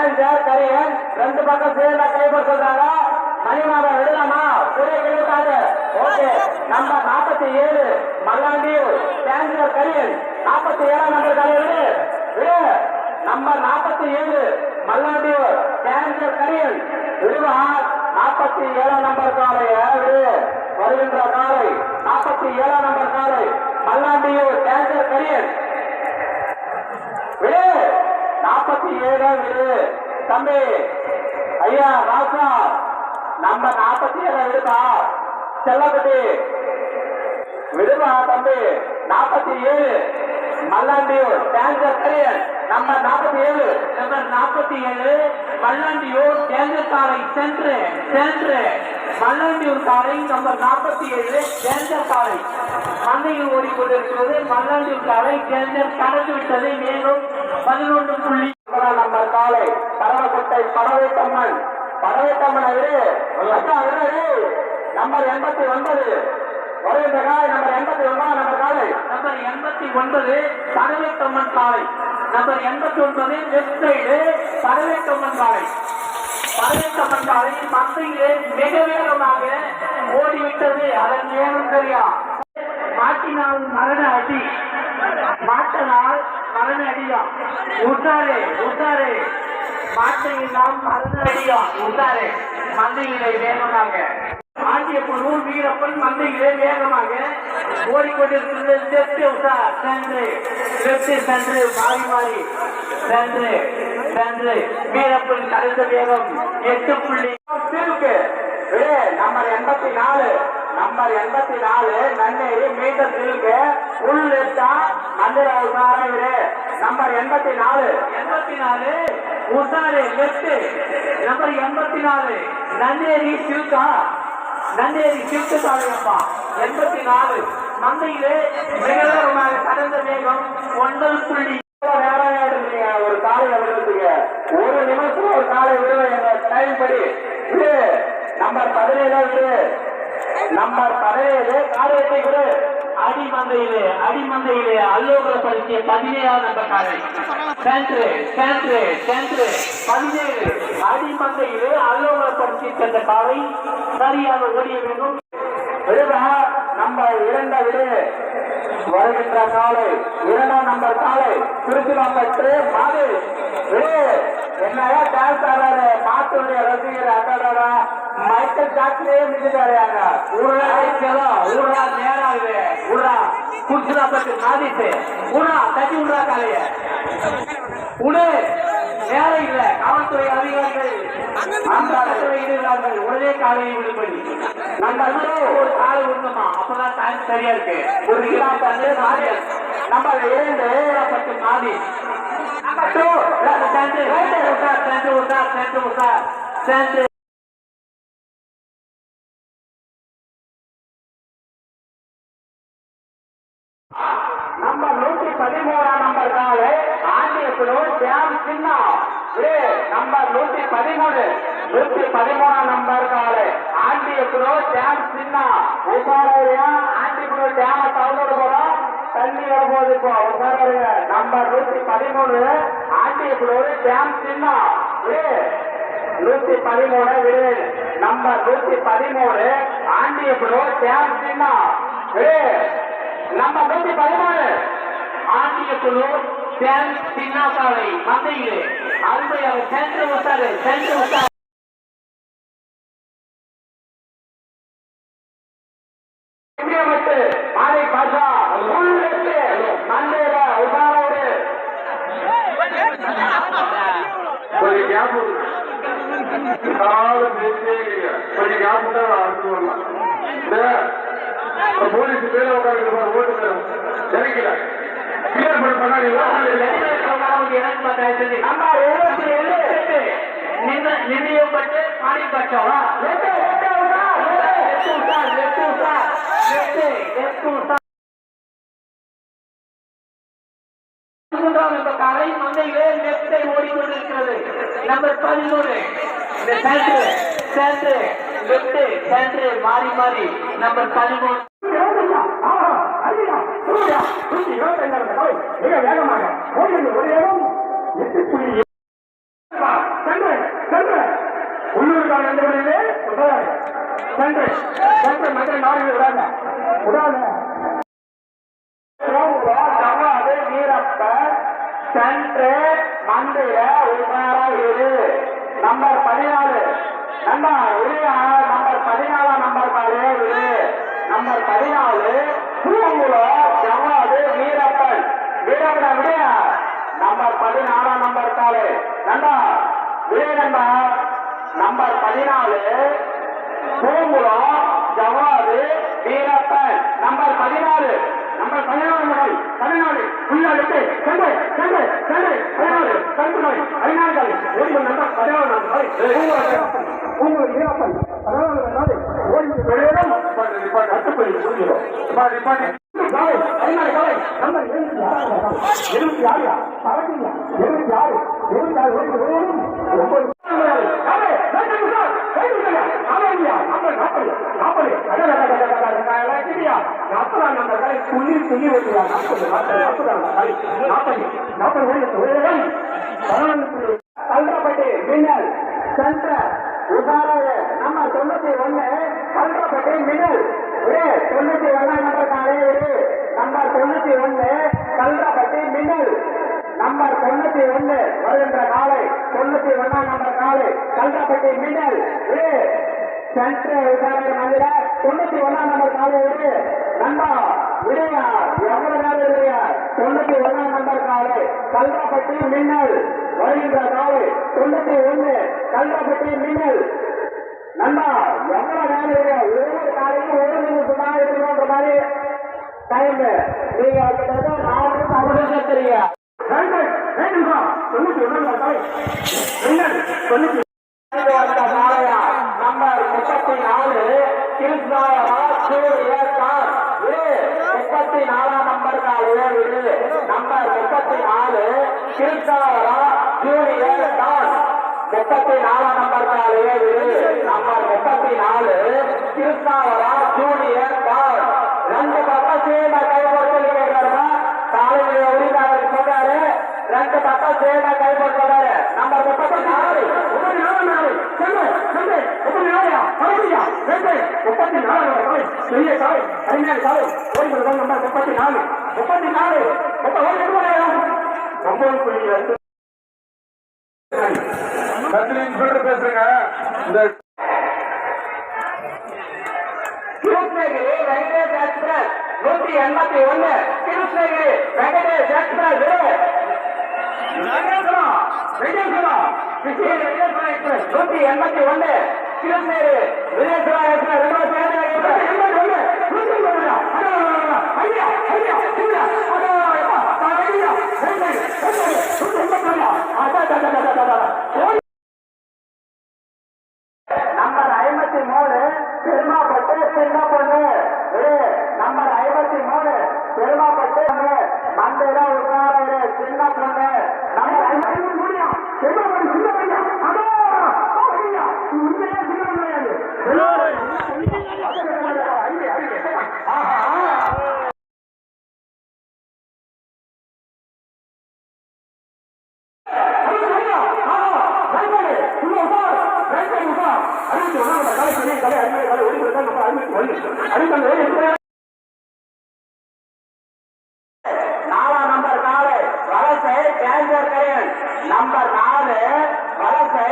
கரியன் ரெண்டு பக்கம் சேர்ந்த கைப்பட சொல்றாங்க. மணிமாவை விடலாமா புரிய கிடைக்காது ஓகே நம்ம நாற்பத்தி ஏழு மல்லாண்டியூர் டேஞ்சர் கரியன் நாற்பத்தி ஏழாம் நம்பர் தலைவர் விடு. நாற்பத்தி ஏழு மல்லாண்டியூர் டேஞ்சர் கரியன் விடுவார் நாற்பத்தி ஏழாம் நம்பர் காலை விடு. வருகின்ற காலை நாற்பத்தி ஏழாம் நம்பர் காலை மல்லாண்டியூர் டேஞ்சர் கரியன் விடு. நாற்பத்தி ஏழாம் வீடு. தம்பி ஐயா ராசா நம்ம நாற்பத்தி ஏழு விடுப்பா. செல்லப்பட்டி விடுமா தம்பி? நாற்பத்தி ஏழு. மல்லாண்டியூர் டேஞ்சர் கரியன் நம்ம நாற்பத்தி ஏழு நம்பர் நாற்பத்தி ஏழு பல்லாண்டியூர் டேஞ்சர் சாலை சென்று சென்று மல்லாண்டியூர் சாலை நம்பர் நாற்பத்தி ஏழு டேஞ்சர் சாலை மண்ணையில் ஓடிக்கொண்டிருக்கிறது பல்லாண்டியூர் சாலை டேஞ்சர் கடந்து விட்டது. மேலும் பதினொன்று புள்ளி நம்பர் காலை பரவக்கோட்டை படவேட்டம்மன். படவேட்டம்மனை அது நம்பர் எண்பத்தி ஒன்பது. ஒரே நம்பர் எண்பத்தி ஒன்பது நம்பர் காலை. நம்பர் எண்பத்தி ஒன்பது படவேட்டம்மன் சாலை நம்பர் எண்பத்தி ஒன்பது லெப்ட் சைடு பரவேக்கம்மன் பாறை பரவேக்கம்மன் பாறை மந்தையிலே மிக வேகமாக ஓடிவிட்டது. அதன் வேகம் சரியா? மாட்டினால் மரண அடி. மாட்டினால் மரண அடியா? உசாரே உசாரே மாட்டையெல்லாம் மரண அடியா? உசாரே மந்தையிலே வேகமாக. ஆண்டியப்பனூர் வீரப்பன் மந்தையிலே வேகமாக ஓடிக்கொண்டிருக்கிறது லெப்ட் உசார் சென்று. லெப்ட் சென்று. மாறி மாறி. சென்று சென்று. வீரப்பன் கடைந்த வேகம் எட்டு புள்ளி. இருக்கு நம்பர் எண்பத்தி நாலு நம்பர் எண்பத்தி நாலு நன்னேரி மீட்டர் இருக்கு உள் லெப்டா மந்திர உசாரா நம்பர் எண்பத்தி நாலு எண்பத்தி நாலு உசாரு லெப்ட் நம்பர் எண்பத்தி நாலு நன்னேரி சில்கா நன்னேரி சில்கு சாலையப்பா எண்பத்தி நாலு மந்தையிலே மிகமாக கடந்த வேகம் ஒன்பது புள்ளி ஒரு காலை விடுறதுக்கு ஒரு நிமிஷம் ஒரு காலை விடுவ எங்க டைம் படி. நம்பர் பதினேழு விடு. நம்பர் பதினேழு. காலையத்தை விடு. அடிமந்தையிலே அடிமந்தையிலே அல்லோகர பரிசிய பதினேழாம் நம்பர் காலை. சென்று சென்று சென்று பதினேழு. அடிமந்தையிலே அல்லோகப்படுத்தி சென்ற காலை சரியாக ஓடிய வேண்டும் விடுவா நம்பர் இரண்ட வருகின்ற காலை இரண்டாம் நம்பர் காலை திருச்சிராப்பட்டு மாது விடு என்னையா டான்ஸ் ஆடுறாரு? மாட்டுடைய ரசிகர் அட்டாடா மைக்கேல் ஜாக்சனே மிஞ்சிட்டாரு அங்க ஊரா ஊரா நேராகுது ஊரா குச்சுரா பட்டு நாதிட்டு ஊரா விடுறா காலைய இல்ல. காவல்துறை அதிகாரிகள் அந்த இடுகிறார்கள் உடனே காலையை விடுபடி நம்ம ஒரு காலை விடணுமா? அப்பதான் டைம் சரியா இருக்கு. ஒரு கிலோ பத்து நாலு நம்பர் இரண்டு பத்து நாதி நம்பர் டூ சென்று உசார் சென்று சென்று சென்று ஏ நம்பர் நூற்றி பதிமூணு. நூற்றி பதிமூணாம் நம்பர் காலை. ஆண்டியப்பனூர் தியான் சின்னா உசாரியா ஆண்டியப்பனூர் டேம தவறு போறோம் தண்ணி வரும்போது இப்போ. உசாரிங்க நம்பர் நூற்றி பதிமூணு. ஆண்டியப்பனூர் டேம் சின்னா விடு நூத்தி பதிமூணு விடு. நம்பர் நூத்தி பதிமூணு. ஆண்டியப்பனூர் டேம் சின்னா ஏ நம்பர் நூத்தி பதிமூணு. ஆண்டி எப்படியோ டேம் சின்னா சாலை மந்தையிலே. அருமையாக சென்று விட்டாரு சென்று விட்டார். கொஞ்சம் கேப் விட்டா அடுத்து வரலாம் போலீஸ் பேர உட்காந்து ஓட்டு பேரும் சரிக்கல கிளியர் பண்ண பண்ணாதீங்களா நம்பர் எழுபத்தி ஏழு நிர்ணயப்பட்டு பாடிப்பட்டவா எட்டு எட்டு உசார் லெஃப்ட் உசார் லெஃப்ட் உசார் லெஃப்ட் லெஃப்ட் உசார் பதிமூன்றாம் நம்பர் காலை மந்தையிலே லெப்டை ஓடிக்கொண்டிருக்கிறது நம்பர் பதிமூணு இந்த சென்ட்ரு சென்ட்ரு லெப்ட் சென்ட்ரு மாறி மாறி நம்பர் பதிமூணு புரியுதா புரிஞ்சு இருபத்தி சென்று சென்று. உள்ளூர்கார நண்பர்களிலே உதவாது சென்று சென்று. மதுரை நாடுகள் விடாத விடாத தவாது இரு. நம்பர் பதினாலு. நண்பா இரு நம்பர் பதினாலாம் நம்பர் பாரு இரு. நம்பர் பதினாலு. பூங்குளம் ஜவாது வீரப்பன் வீரப்பன நம்பர் பதினாறாம் நம்பர் காலு நண்டா விடிய நம்பர் பதினாலு பூங்குளம் ஜவாது வீரப்பன் நம்பர் பதினாலு நம்பர் பதினாலு முதல் பதினாலு. புள்ளா சென்று சென்று சென்று பதினாலு கருப்பு நோய். பதினாலு ஓடி நம்பர் பதினாலு நம்பர் பூங்குளம் வீரப்பன் பதினாலு நாள் ஓடி வெளியிடம் எழுபத்தி ஆறு எழுபத்தி ஆறு எழுபத்தி ஆறு ஒன்பது. நாற்பது நாற்பது நாற்பது நாற்பதாம் நம்பர் கலை நாற்பது. நாற்பது நாற்பதாம் கலை நாற்பது நாற்பது பதினொன்று தொண்ணூத்தி ஒண்ணு கல்றப்பட்டி மின்னல். நம்பர் தொண்ணூத்தி ஒண்ணு வருகின்ற காலை தொண்ணூத்தி ஒன்னாம் நம்பர் காலை கல்றப்பட்டி மின்னல். சென்ற விசாரணை மந்திர தொண்ணூத்தி ஒன்னாம் நம்பர் காலை ஒரு நண்பா விடையா எவ்வளவு நேரம் இல்லையா தொண்ணூத்தி ஒண்ணாம் நம்பர் காலை கல்றாப்பட்டி மின்னல். வருகின்ற காலை தொண்ணூத்தி ஒண்ணு கல்றாப்பட்டி மின்னல். நண்பா எவ்வளவு நேரம் இல்லையா ஒவ்வொரு காலையும் ஒரு நிமிஷம் தான் இருக்கணும்ன்ற மாதிரி டைம் நீங்க கிட்டத்தட்ட நாலு நிமிஷம் தொண்ணூத்தி வந்த நாளையா? நம்பர் முப்பத்தி நாலு கிருஷ்ணாவரா சூரிய கார் முப்பத்தி நாலாம் நம்பர் காலையே இது. நம்பர் முப்பத்தி நாலு கிருஷ்ணாவரா சூரிய கார் முப்பத்தி நாலாம் நம்பர் காலையே இது. நம்பர் முப்பத்தி நாலு கிருஷ்ணாவரா சூரிய கார் ரெண்டு பக்கம் சேர்ந்த கைப்பொருள் சொல்றாரு நம்பர் முப்பத்தி நாலு. முப்பத்தி நாலு நாலு. சென்று சென்று முப்பத்தி நாலு மறுபடியா? ரெண்டு. முப்பத்தி நாலு காலை பெரிய காலை அறிஞர் காலை ஓய்வு நம்பர் முப்பத்தி நாலு. முப்பத்தி நாலு. முப்பத்தி ஒரு நிமிடம் ஒன்பது புள்ளி ரெண்டு நந்தினி இன்ஸ்பெக்டர் பேசுறேங்க. இந்த கிருஷ்ணகிரி வெங்கடேஷ் எக்ஸ்பிரஸ் நூத்தி எண்பத்தி ஒண்ணு கிருஷ்ணகிரி வெங்கடேஷ் எக்ஸ்பிரஸ் வெங்கடேஸ்வரம் வெங்கடேஸ்வரம் கிருஷ்ணகிரி எக்ஸ்பிரஸ். நூத்தி எண்பத்தி ஒண்ணு கிருஷ்ணகிரி விஜயேஸ்வரா எக்ஸ்பிரஸ். எண்பத்தி ஒண்ணு. நூத்தி ஐயா ஐயா ஐயா. ஐயா மந்தையில உட்காரு சின்ன பொண்ணு சின்ன பையன் உண்மையா சின்ன கிடையாது. ஐயே, ஐயே. ஆஹா. நாலாம் நம்பர் நாலு வலசை டேஞ்சர் கரையன் நம்பர் நாலு வலசை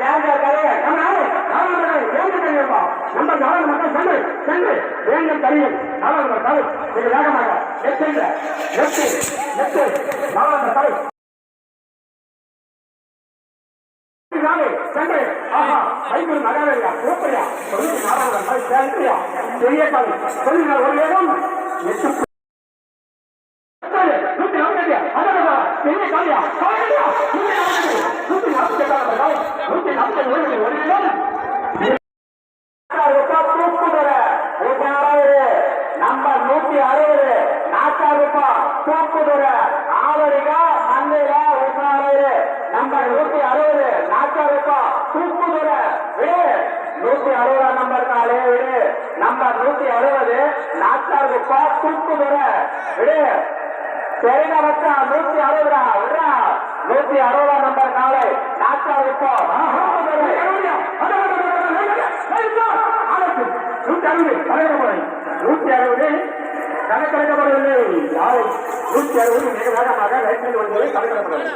தேங்காய் கரையன் நம்ம நாலு நாலாம் நம்பர் டேஞ்சர் கரையன்பா சென்று சென்று டேஞ்சர் கரையன் நாலாம் நம்பர் காலை வேகமாக. எட்டு எட்டு. எட்டு. நாலாம் நம்பர் சென்று ஆஹா. ஐந்து நகரையா கூப்பையா தொண்ணூத்தி நாலாவது சேர்க்கையா பெரிய காலம் சொல்லுங்க. ஒரு வேகம். எட்டு நூத்தி நாற்பது அதான் பெரிய காலியா காலியா நூத்தி நாற்பது நூத்தி நாற்பத்தி எட்டாவது காலை நூத்தி நாற்பத்தி ஒரு ஒரு வேகம் நம்பர் நூத்தி அறுபது நாற்பது ரூபாய் தூக்குதுற ஆவரிகா மந்தையில உசாறு நம்பர் நூத்தி அறுபது நாற்பது ரூபாய் தூக்குதுற விடு. நூத்தி அறுபது நம்பர் காலே விடு. நம்பர் நூத்தி அறுபது நாற்பது ரூபாய் தூக்குதுற விடு. சரிடா வச்சா நூத்தி அறுபதுடா விடுறா நூத்தி அறுபதாம் நம்பர் காலை நாற்பது நூத்தி அறுபது. நூத்தி அறுபது. கணக்கெடுக்கப்படவில்லை. நூற்றி அறுபது மிக வேகமாக லைட்டில் வந்து கணக்கிடப்படவில்லை